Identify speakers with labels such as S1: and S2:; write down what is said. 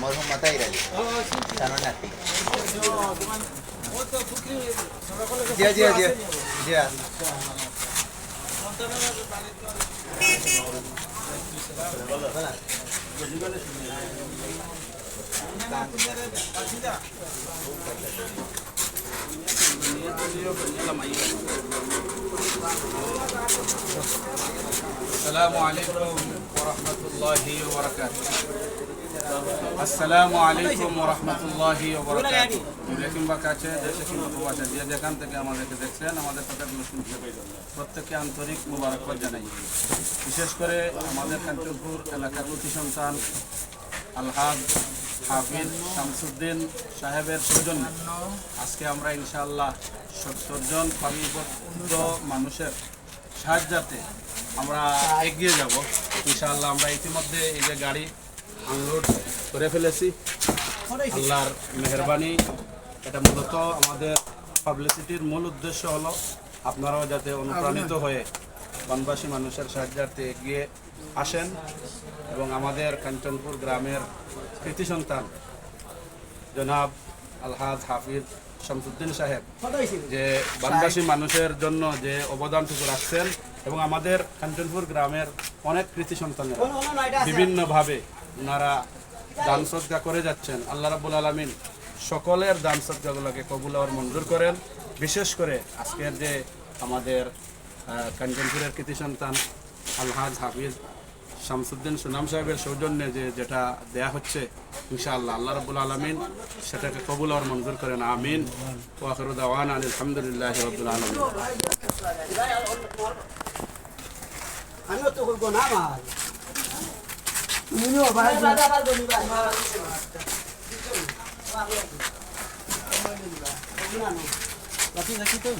S1: মরহুম মাতাইর আলী সানোর নাতি জিয়া জিয়া জিয়া জিয়া
S2: السلام عليكم ورحمة الله وبركاته আসসালামু আলাইকুম রহমতুল্লাহি কিংবা কাছে, দেশে কিংবা প্রবাসে, যে যেখান থেকে আমাদেরকে দেখছেন, আমাদের কথাগুলো শুনছেন প্রত্যেককে আন্তরিক মুবারকবাদ জানাই। বিশেষ করে আমাদের কাঞ্চনপুর এলাকার প্রতি সন্তান আলহাদ হাফিজ শামসুদ্দিন সাহেবের সৌজন্যে। আজকে আমরা ইনশাআল্লাহ সত্তর জন পাবিবদ্ধ মানুষের সাহায্যাতে আমরা এগিয়ে যাব। ইনশাআল্লাহ আমরা ইতিমধ্যে এই যে গাড়ি আনলোড করে ফেলেছি। আল্লাহর মেহরবানি। এটা মূলত আমাদের পাবলিসিটির মূল উদ্দেশ্য হলো আপনারাও যাতে অনুপ্রাণিত হয়ে বনবাসী মানুষের সাহায্যার্থে এগিয়ে আসেন এবং আমাদের কাঞ্চনপুর গ্রামের কৃতি সন্তান জনাব আলহাজ হাফিজ শামসুদ্দিন সাহেব যে বনবাসী মানুষের জন্য যে অবদানটুকু রাখছেন এবং আমাদের কাঞ্চনপুর গ্রামের অনেক কৃতি সন্তানেরা বিভিন্নভাবে ওনারা দান সদকা করে যাচ্ছেন। আল্লাহ রাবুল আলমিন সকলের দান সদকাগুলোকে কবুল আর মঞ্জুর করেন। বিশেষ করে আজকের যে আমাদের কাঞ্চনপুরের কৃতি সন্তান আলহাজ হাফিজ শামসুদ্দিন সুনাম সাহেবের সৌজন্যে যে যেটা দেয়া হচ্ছে, ইনশাআল্লাহ আল্লাহ রবুল আলমিন সেটাকে কবুল আর মঞ্জুর করেন। আমিন। ওয়াখরুদ দাওয়ান আলহামদুলিল্লাহ রবুল আলমিন।
S3: আমিও তো